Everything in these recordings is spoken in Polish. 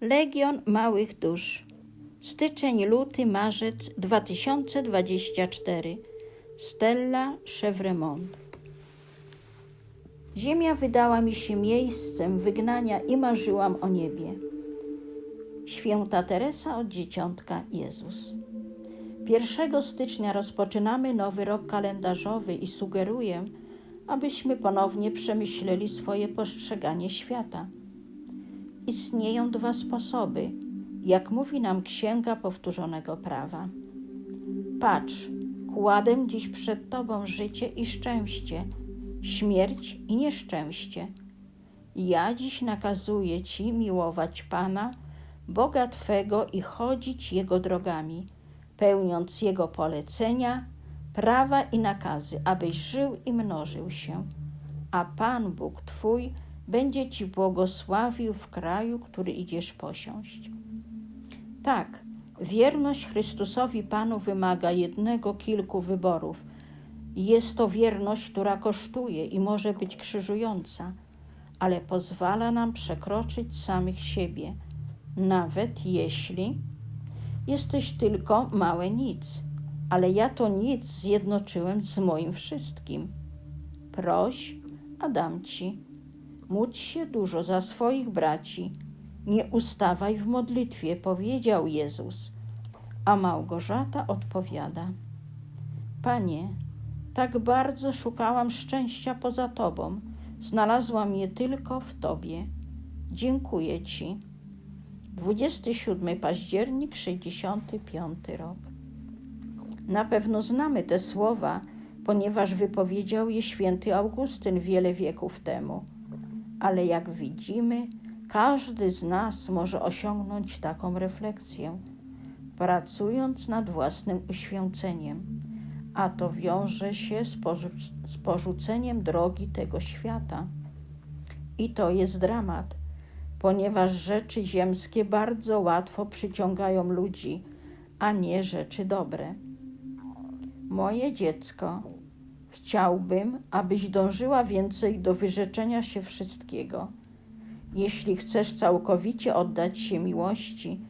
Legion Małych Dusz. Styczeń, luty, marzec 2024. Stella Chevremont. Ziemia wydała mi się miejscem wygnania i marzyłam o niebie. Święta Teresa od Dzieciątka Jezus. 1 stycznia rozpoczynamy nowy rok kalendarzowy i sugeruję, abyśmy ponownie przemyśleli swoje postrzeganie świata. Istnieją dwa sposoby, jak mówi nam Księga Powtórzonego Prawa. Patrz, kładę dziś przed Tobą życie i szczęście, śmierć i nieszczęście. Ja dziś nakazuję Ci miłować Pana, Boga Twego i chodzić Jego drogami, pełniąc Jego polecenia, prawa i nakazy, abyś żył i mnożył się. A Pan Bóg Twój będzie Ci błogosławił w kraju, który idziesz posiąść. Tak, wierność Chrystusowi Panu wymaga jednego kilku wyborów. Jest to wierność, która kosztuje i może być krzyżująca, ale pozwala nam przekroczyć samych siebie, nawet jeśli jesteś tylko małe nic, ale ja to nic zjednoczyłem z moim wszystkim. Proś, a dam ci módl się dużo za swoich braci, nie ustawaj w modlitwie, powiedział Jezus. A Małgorzata odpowiada: Panie, tak bardzo szukałam szczęścia poza Tobą, znalazłam je tylko w Tobie. Dziękuję Ci. 27 październik 65 rok. Na pewno znamy te słowa, ponieważ wypowiedział je święty Augustyn wiele wieków temu ale jak widzimy, każdy z nas może osiągnąć taką refleksję, pracując nad własnym uświęceniem, a to wiąże się z, porzuc- z porzuceniem drogi tego świata. I to jest dramat, ponieważ rzeczy ziemskie bardzo łatwo przyciągają ludzi, a nie rzeczy dobre. Moje dziecko, Chciałbym, abyś dążyła więcej do wyrzeczenia się wszystkiego. Jeśli chcesz całkowicie oddać się miłości,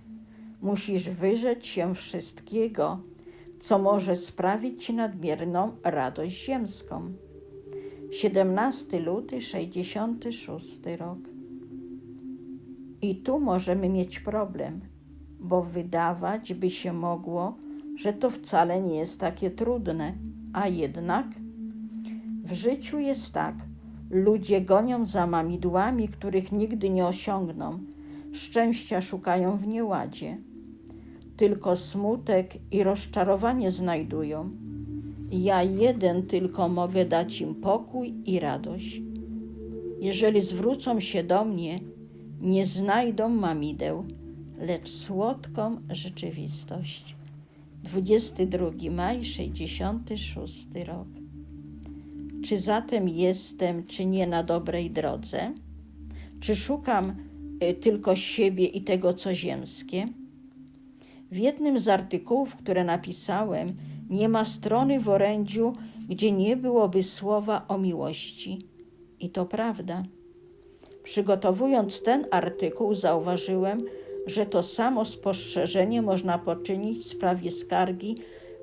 musisz wyrzec się wszystkiego, co może sprawić ci nadmierną radość ziemską. 17 luty 66 rok. I tu możemy mieć problem, bo wydawać by się mogło, że to wcale nie jest takie trudne, a jednak w życiu jest tak. Ludzie gonią za mamidłami, których nigdy nie osiągną. Szczęścia szukają w nieładzie. Tylko smutek i rozczarowanie znajdują. Ja jeden tylko mogę dać im pokój i radość. Jeżeli zwrócą się do mnie, nie znajdą mamideł, lecz słodką rzeczywistość. 22 maj 66 rok. Czy zatem jestem, czy nie na dobrej drodze? Czy szukam y, tylko siebie i tego, co ziemskie? W jednym z artykułów, które napisałem, nie ma strony w orędziu, gdzie nie byłoby słowa o miłości. I to prawda. Przygotowując ten artykuł, zauważyłem, że to samo spostrzeżenie można poczynić w sprawie skargi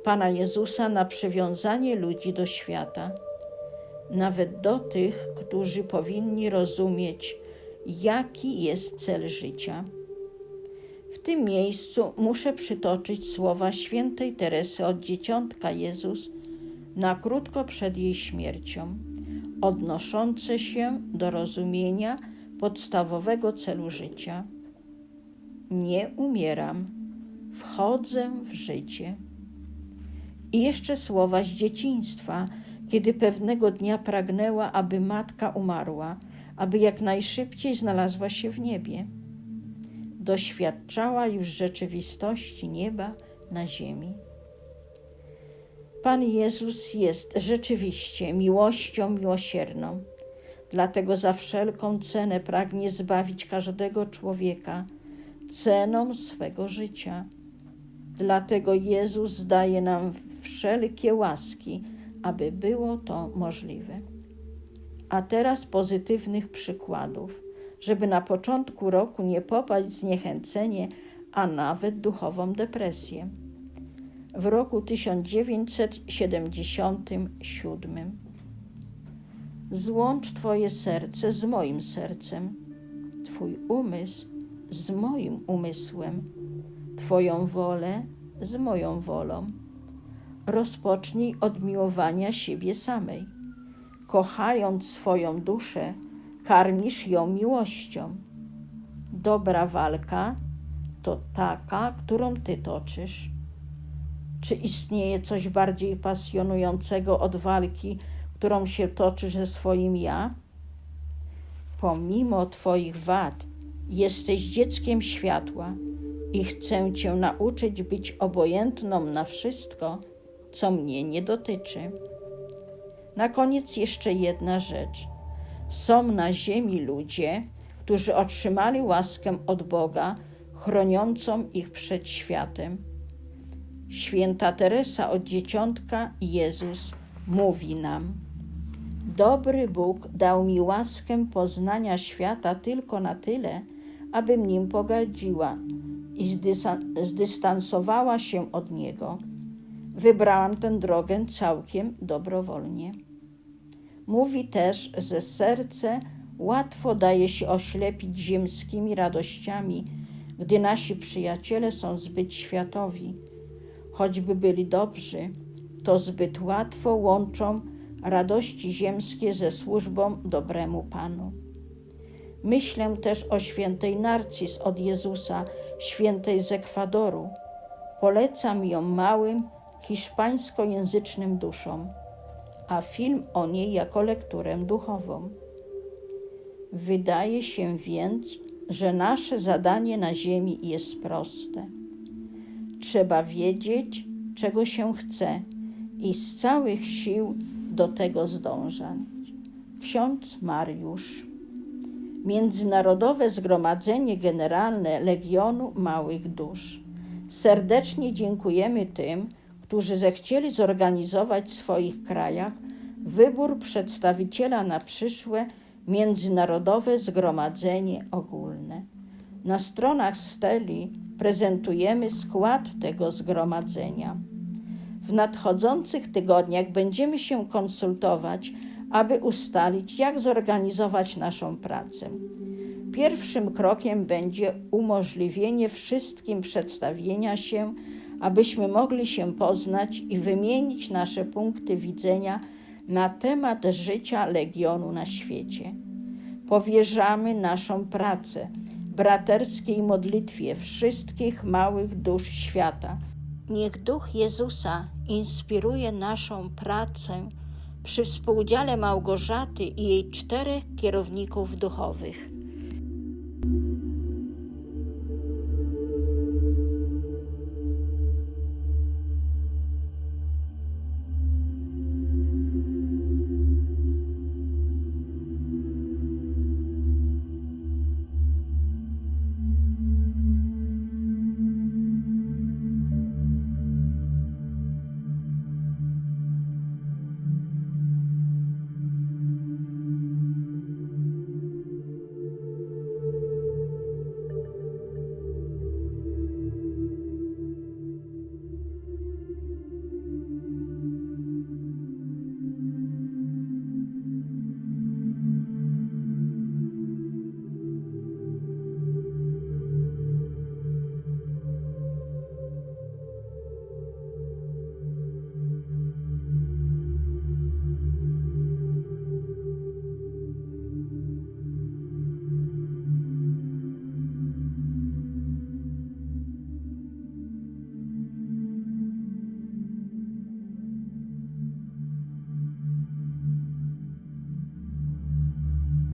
Pana Jezusa na przywiązanie ludzi do świata nawet do tych, którzy powinni rozumieć, jaki jest cel życia. W tym miejscu muszę przytoczyć słowa świętej Teresy od dzieciątka Jezus na krótko przed jej śmiercią, odnoszące się do rozumienia podstawowego celu życia. Nie umieram, wchodzę w życie. I jeszcze słowa z dzieciństwa, kiedy pewnego dnia pragnęła, aby matka umarła, aby jak najszybciej znalazła się w niebie. Doświadczała już rzeczywistości nieba na ziemi. Pan Jezus jest rzeczywiście miłością miłosierną, dlatego za wszelką cenę pragnie zbawić każdego człowieka ceną swego życia. Dlatego Jezus daje nam wszelkie łaski, aby było to możliwe. A teraz pozytywnych przykładów, żeby na początku roku nie popaść w zniechęcenie, a nawet duchową depresję. W roku 1977 Złącz Twoje serce z moim sercem, Twój umysł z moim umysłem, Twoją wolę z moją wolą. Rozpocznij od miłowania siebie samej. Kochając swoją duszę, karmisz ją miłością. Dobra walka to taka, którą ty toczysz. Czy istnieje coś bardziej pasjonującego od walki, którą się toczysz ze swoim ja? Pomimo Twoich wad, jesteś dzieckiem światła i chcę Cię nauczyć być obojętną na wszystko, co mnie nie dotyczy. Na koniec jeszcze jedna rzecz. Są na ziemi ludzie, którzy otrzymali łaskę od Boga, chroniącą ich przed światem. Święta Teresa od Dzieciątka Jezus mówi nam: Dobry Bóg dał mi łaskę poznania świata tylko na tyle, abym nim pogardziła i zdystansowała się od niego. Wybrałam tę drogę całkiem dobrowolnie. Mówi też, że serce łatwo daje się oślepić ziemskimi radościami, gdy nasi przyjaciele są zbyt światowi. Choćby byli dobrzy, to zbyt łatwo łączą radości ziemskie ze służbą dobremu Panu. Myślę też o świętej Narcis od Jezusa, świętej z Ekwadoru. Polecam ją małym, hiszpańskojęzycznym duszom, a film o niej jako lekturę duchową. Wydaje się więc, że nasze zadanie na Ziemi jest proste. Trzeba wiedzieć, czego się chce i z całych sił do tego zdążać. Ksiądz Mariusz. Międzynarodowe Zgromadzenie Generalne Legionu Małych Dusz. Serdecznie dziękujemy tym, którzy zechcieli zorganizować w swoich krajach wybór przedstawiciela na przyszłe Międzynarodowe Zgromadzenie Ogólne. Na stronach Steli prezentujemy skład tego zgromadzenia. W nadchodzących tygodniach będziemy się konsultować, aby ustalić, jak zorganizować naszą pracę. Pierwszym krokiem będzie umożliwienie wszystkim przedstawienia się, abyśmy mogli się poznać i wymienić nasze punkty widzenia na temat życia Legionu na świecie. Powierzamy naszą pracę braterskiej modlitwie wszystkich małych dusz świata. Niech Duch Jezusa inspiruje naszą pracę przy współudziale Małgorzaty i jej czterech kierowników duchowych.